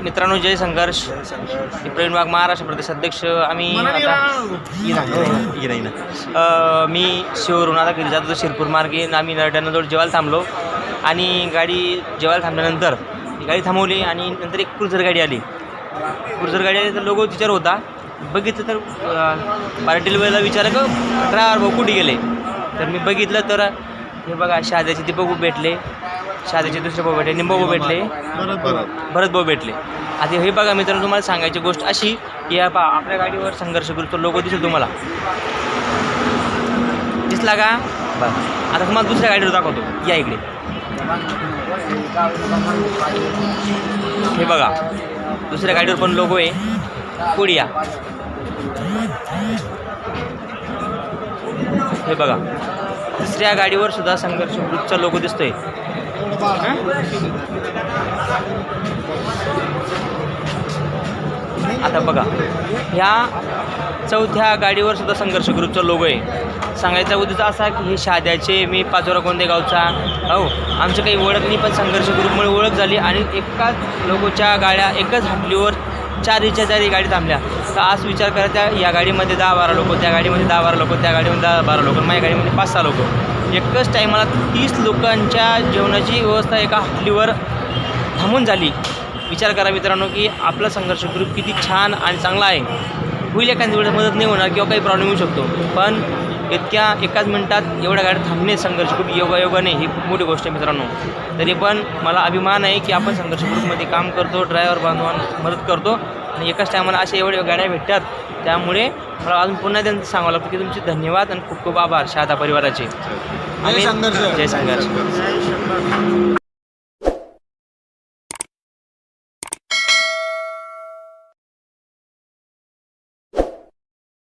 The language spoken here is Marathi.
मित्रांनो जय संघर्ष. मी प्रवीण वाघ महाराष्ट्र प्रदेश अध्यक्ष आम्ही आता ये ना, ये ना, ये ना. अ, मी शिवरून आता घरी जात होतो शिरपूर मार्गे. आम्ही नरड्यानजवळ जेवायला थांबलो. आणि गाडी जेवायला थांबल्यानंतर ती गाडी थांबवली आणि नंतर एक क्रुझर गाडी आली. क्रुझर गाडी आली तर लोगो तिच्यावर होता. बघितलं तर पार्टील वेळेला विचारलं का ड्रायव्हर भाऊ कुठे गेले? तर मी बघितलं तर हे बघा शहाद्याचे दीपक बघू भेटले. शहाद्याचे दुसरे भाऊ भेटले निंबू भेटले. भरत भाऊ भेटले. आता हे बघा मित्रांनो तुम्हाला सांगायची गोष्ट अशी की या पा आपल्या गाडीवर संघर्ष ग्रुपचा लोगो दिसेल तुम्हाला. दिसला का? बरं. आता तुम्हाला दुसऱ्या गाडीवर दाखवतो. या इकडे. हे बघा. दुसऱ्या गाडीवर पण लोगो आहे. पुढे या. हे बघा. तिसऱ्या गाडीवर सुद्धा संघर्ष ग्रुपचा लोगो दिसतोय. आता बघा ह्या चौथ्या गाडीवर सुद्धा संघर्ष ग्रुपचा लोगो आहे. सांगायचा उद्देश असा की हे शाद्याचे मी पाचोरा कोणते गावचा हो आमचं काही ओळख नाही पण संघर्ष ग्रुपमुळे ओळख झाली आणि एकाच लोगोच्या गाड्या एकच हाटलीवर चारीच्या चारी गाडी थांबल्या. तर आज विचार करा त्या या गाडीमध्ये दहा बारा लोक त्या गाडीमध्ये दहा बारा लोक त्या गाडीमध्ये दहा बारा लोक माझ्या गाडीमध्ये पाच सहा लोक. एकच टायमाला तीस लोकांच्या जेवणाची व्यवस्था एका हल्लीवर थांबून झाली. विचार करा मित्रांनो की आपला संघर्ष ग्रुप किती छान आणि चांगला आहे. होईल एखाद्या वेळेस मदत नाही होणार किंवा काही प्रॉब्लेम येऊ शकतो. पण इतक्या एकाच मिनटात एवढ्या गाड्या थांबणे संघर्ष ग्रुप योगायोगाने ही खूप मोठी गोष्ट आहे मित्रांनो. तरी पण मला अभिमान आहे की आपण संघर्ष ग्रुपमध्ये काम करतो ड्रायव्हर बांधवांना मदत करतो. आणि एकाच टायमाला अशा एवढ्या गाड्या भेटतात. त्यामुळे मला अजून पुन्हा त्यांचं सांगावं लागतं की तुमचे धन्यवाद आणि खूप खूप आभार शहादा परिवाराचे. जय संघर्ष जय संघर्ष